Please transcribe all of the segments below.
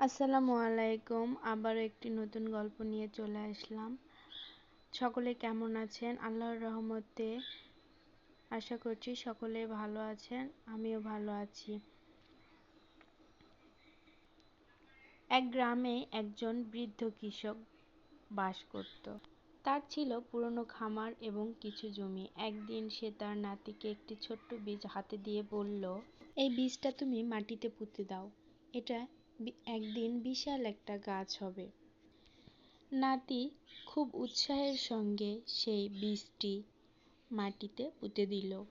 আসসালামু আলাইকুম। আবারও একটি নতুন গল্প নিয়ে চলে আসলাম। সকলে কেমন আছেন? আল্লাহর রহমতে আশা করছি সকলে ভালো আছেন, আমিও ভালো আছি। এক গ্রামে একজন বৃদ্ধ কৃষক বাস করত। তার ছিল পুরনো খামার এবং কিছু জমি। একদিন সে তার নাতিকে একটি ছোট্ট বীজ হাতে দিয়ে বলল, এই বীজটা তুমি মাটিতে পুঁতে দাও। এটা একদিন বিশাল একটা গাছ হবে। নাতি খুব উৎসাহের সঙ্গে সেই বীজটি মাটিতে পুঁতে দিল।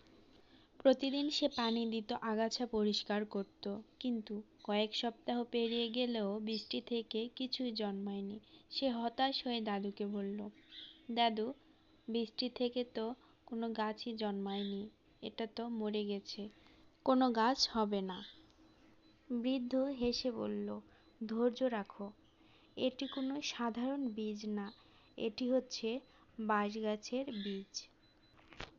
প্রতিদিন সে পানি দিত, আগাছা পরিষ্কার করত। কিন্তু কয়েক সপ্তাহ পেরিয়ে গেলেও বৃষ্টি থেকে কিছুই জন্মায়নি। সে হতাশ হয়ে দাদুকে বলল, দাদু বৃষ্টি থেকে তো কোনো গাছই জন্মায়নি, এটা তো মরে গেছে। কোনো গাছ হবে না। বৃদ্ধ হেসে বলল, ধৈর্য রাখো। এটি কোনো সাধারণ বীজ না। এটি হচ্ছে বাঁশ গাছের বীজ।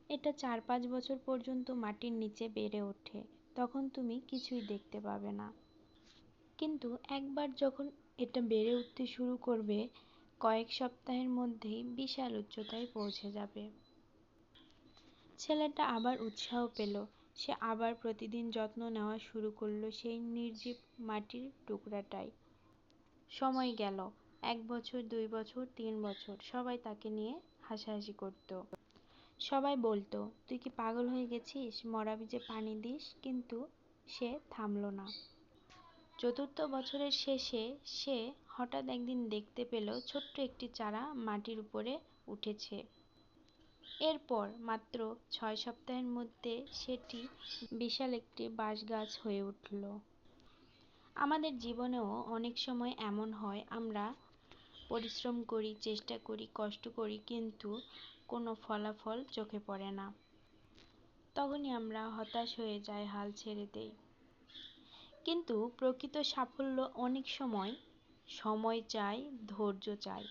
এটা চার পাঁচ বছর পর্যন্ত মাটির নিচে বেড়ে ওঠে। তখন তুমি কিছুই দেখতে পাবে না। কিন্তু একবার যখন এটা বেড়ে উঠতে শুরু করবে, কয়েক সপ্তাহের মধ্যেই বিশাল উচ্চতায় পৌঁছে যাবে। ছেলেটা আবার উৎসাহ পেল। সে আবার প্রতিদিন যত্ন নেওয়া শুরু করল সেই নির্জীব মাটির টুকরাটাই। সময় গেল, এক বছর, দুই বছর, তিন বছর, সবাই তাকে নিয়ে হাসাহাসি করত। সবাই বলতো, তুই কি পাগল হয়ে গেছিস? মরা বীজে পানি দিস। কিন্তু সে থামল না। চতুর্থ বছরের শেষে সে হঠাৎ একদিন দেখতে পেল, ছোট্ট একটি চারা মাটির উপরে উঠেছে। এরপর মাত্র ছয় সপ্তাহের মধ্যে সেটি বিশাল একটি বাঁশ গাছ হয়ে উঠল। আমাদের জীবনেও অনেক সময় এমন হয়, আমরা পরিশ্রম করি, চেষ্টা করি, কষ্ট করি, কিন্তু কোনো ফলাফল চোখে পড়ে না। তখনই আমরা হতাশ হয়ে যাই হাল ছেড়ে দেই। কিন্তু প্রকৃত সাফল্য অনেক সময় সময় চাই, ধৈর্য চাই।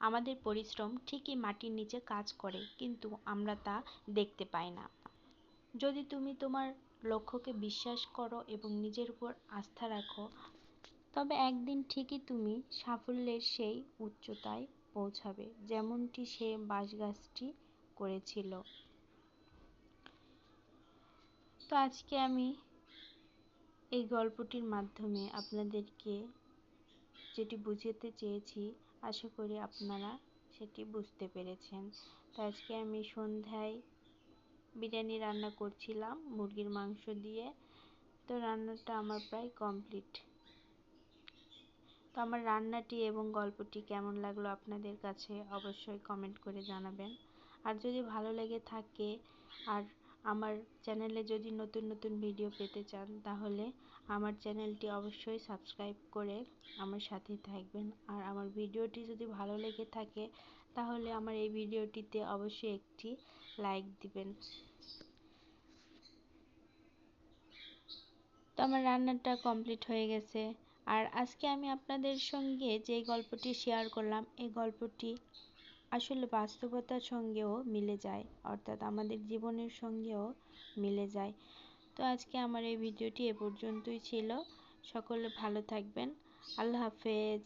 আমাদের পরিশ্রম ঠিকই মাটির নিচে কাজ করে, কিন্তু আমরা তা দেখতে পাই না। যদি তুমি তোমার লক্ষ্যকে বিশ্বাস করো এবং নিজের উপর আস্থা রাখো, তবে একদিন ঠিকই তুমি সাফল্যের সেই উচ্চতায় পৌঁছাবে, যেমনটি সে বাঁশগাছটি করেছিল। তো আজকে আমি এই গল্পটির মাধ্যমে আপনাদেরকে যেটি বুঝাতে চেয়েছি, আশা করি আপনারা সেটি বুঝতে পেরেছেন। তো আজকে আমি সন্ধ্যায় বিরিয়ানি রান্না করছিলাম, মুরগির মাংস দিয়ে। তো রান্নাটা আমার প্রায় কমপ্লিট তো আমার রান্নাটি এবং গল্পটি কেমন লাগল আপনাদের কাছে অবশ্যই কমেন্ট করে জানাবেন। আর যদি ভালো লেগে থাকে, আর আমার চ্যানেলে যদি নতুন নতুন ভিডিও পেতে চান, তাহলে আমার চ্যানেলটি অবশ্যই সাবস্ক্রাইব করে আমার সাথে থাকবেন। আর আমার ভিডিওটি যদি ভালো লেগে থাকে, তাহলে আমার এই ভিডিওটিতে অবশ্যই একটি লাইক দিবেন। তো আমার রান্নাটা কমপ্লিট হয়ে গেছে। আর আজকে আমি আপনাদের সঙ্গে যে গল্পটি শেয়ার করলাম, এই গল্পটি আসলে বাস্তবতার সঙ্গেও মিলে যায়, অর্থাৎ আমাদের জীবনের সঙ্গেও মিলে যায়। তো আজকে আমার এই ভিডিওটি এ পর্যন্তই ছিল। সকলে ভালো থাকবেন। আল্লাহ হাফেজ।